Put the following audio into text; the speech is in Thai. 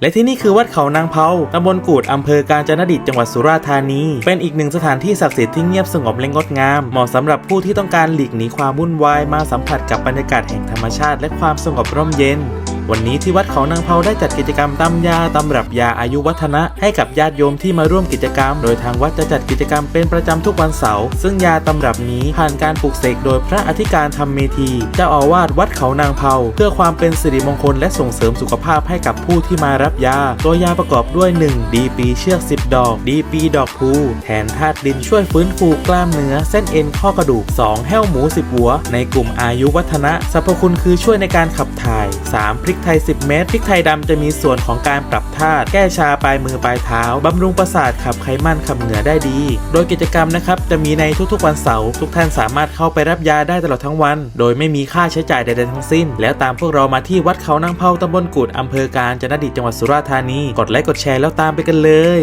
และที่นี่คือวัดเขานางเผาตำบลกูดอำเภอกาญจนดิตจังหวัดสุราษฎร์ธานี เป็นอีกหนึ่งสถานที่ศักดิ์สิทธิ์ที่เงียบสงบและงดงาม เหมาะสำหรับผู้ที่ต้องการหลีกหนีความวุ่นวายมาสัมผัสกับบรรยากาศแห่งธรรมชาติ และความสงบร่มเย็น วันนี้ที่วัดเขานางเผาได้จัดกิจกรรมตำยาตำรับยาอายุวัฒนะ ให้กับญาติโยมที่มาร่วมกิจกรรม โดยทางวัดจะจัดกิจกรรมเป็นประจำทุกวันเสาร์ซึ่งยาตำรับนี้ผ่านการปลูกเสกโดยพระอธิการธรรมเมธีเจ้าอาวาสวัดเขานางเผาเพื่อความเป็นสิริมงคลและส่งเสริมสุขภาพให้กับผู้ที่มารับยา ตัวยาประกอบด้วย 1. ดีปีเชือก 10 ดอก ดีปีดอกพลูแทนธาตุดินช่วยฟื้นฟูกล้ามเนื้อ เส้นเอ็นข้อกระดูก 2. แห้วหมู 10 หัว ในกลุ่มอายุวัฒนะสรรพคุณคือช่วยในการขับถ่าย 3. พริกไทย 10 เม็ดพริกไทยดำจะมีส่วนของการปรับธาตุแก้ชาปลายมือปลายเท้าบำรุงประสาทขับไขมันขับเหงื่อได้ดี โดยกิจกรรมนะครับจะมีในทุกๆวันเสาร์ทุกท่านสามารถเข้าไปรับยาได้ตลอดทั้งวัน โดยไม่มีค่าใช้จ่ายใดๆทั้งสิ้น แล้วตามพวกเรามาที่วัดเขานางเผาตำบลกูดอำเภอการจนดิตจังหวัดสุราษฎร์ธานีกดไลค์กดแชร์แล้วตามไปกันเลย